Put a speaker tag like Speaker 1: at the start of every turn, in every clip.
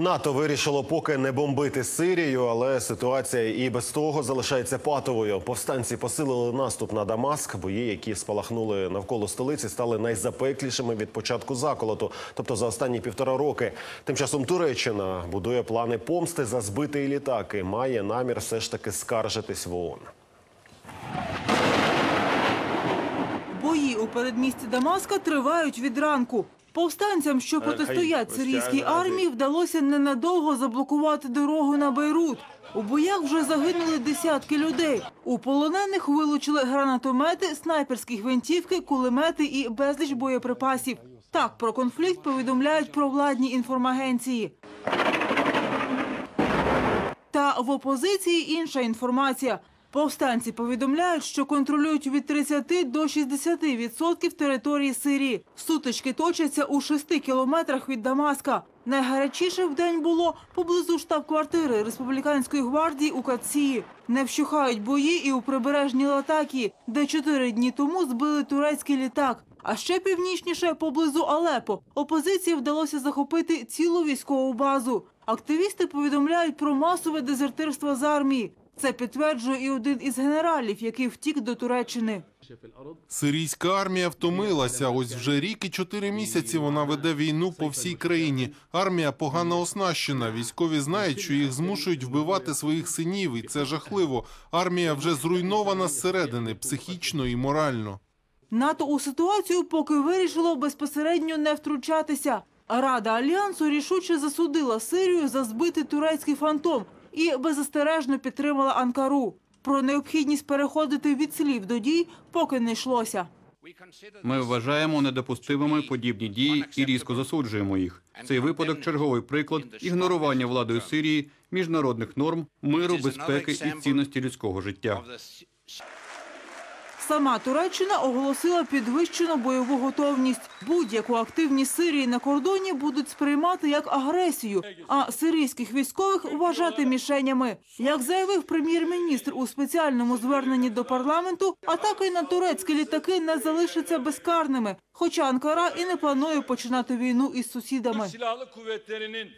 Speaker 1: НАТО вирішило поки не бомбити Сирію, але ситуація і без того залишається патовою. Повстанці посилили наступ на Дамаск. Бої, які спалахнули навколо столиці, стали найзапеклішими від початку заколоту, тобто за останні півтора роки. Тим часом Туреччина будує плани помсти за збитий літак і має намір все ж таки скаржитись в ООН.
Speaker 2: Бої у передмісті Дамаска тривають від ранку. Повстанцям, що протистоять сирійській армії, вдалося ненадовго заблокувати дорогу на Бейрут. У боях вже загинули десятки людей. У полонених вилучили гранатомети, снайперські гвинтівки, кулемети і безліч боєприпасів. Так про конфлікт повідомляють провладні інформагенції. Та в опозиції інша інформація. Повстанці повідомляють, що контролюють від 30 до 60% відсотків території Сирії. Сутички точаться у 6 кілометрах від Дамаска. Найгарячіше в день було поблизу штаб-квартири республіканської гвардії у Кації. Не вщухають бої і у прибережній Латакії, де чотири дні тому збили турецький літак. А ще північніше, поблизу Алепо, опозиції вдалося захопити цілу військову базу. Активісти повідомляють про масове дезертирство з армії. Це підтверджує і один із генералів, який втік до Туреччини.
Speaker 3: Сирійська армія втомилася. Ось вже рік і чотири місяці вона веде війну по всій країні. Армія погано оснащена. Військові знають, що їх змушують вбивати своїх синів, і це жахливо. Армія вже зруйнована зсередини, психічно і морально.
Speaker 2: НАТО у ситуацію поки вирішило безпосередньо не втручатися. Рада альянсу рішуче засудила Сирію за збитий турецький фантом і беззастережно підтримала Анкару. Про необхідність переходити від слів до дій поки не йшлося.
Speaker 4: Ми вважаємо недопустимими подібні дії і різко засуджуємо їх. Цей випадок черговий приклад ігнорування владою Сирії міжнародних норм, миру, безпеки і цінності людського життя.
Speaker 2: Сама Туреччина оголосила підвищену бойову готовність. Будь-яку активність Сирії на кордоні будуть сприймати як агресію, а сирійських військових вважати мішенями. Як заявив прем'єр-міністр у спеціальному зверненні до парламенту, атаки на турецькі літаки не залишаться безкарними. Хоча Анкара і не планує починати війну із сусідами.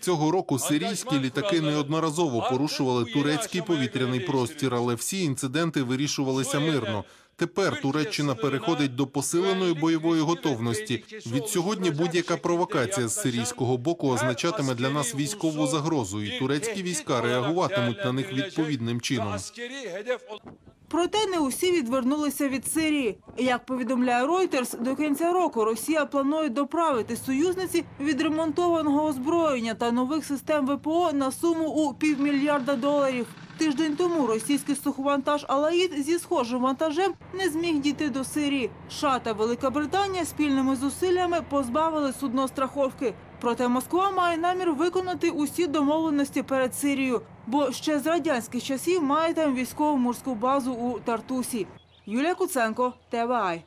Speaker 3: Цього року сирійські літаки неодноразово порушували турецький повітряний простір, але всі інциденти вирішувалися мирно. Тепер Туреччина переходить до посиленої бойової готовності. Від сьогодні будь-яка провокація з сирійського боку означатиме для нас військову загрозу, і турецькі війська реагуватимуть на них відповідним чином.
Speaker 2: Проте не усі відвернулися від Сирії. Як повідомляє Reuters, до кінця року Росія планує доправити союзниці відремонтованого озброєння та нових систем ВПО на суму у півмільярда доларів. Тиждень тому російський суховантаж Алаїд зі схожим вантажем не зміг дійти до Сирії. США та Велика Британія спільними зусиллями позбавили судно страховки. Проте Москва має намір виконати усі домовленості перед Сирією, бо ще з радянських часів має там військово-морську базу у Тартусі. Юлія Куценко, ТВАЙ.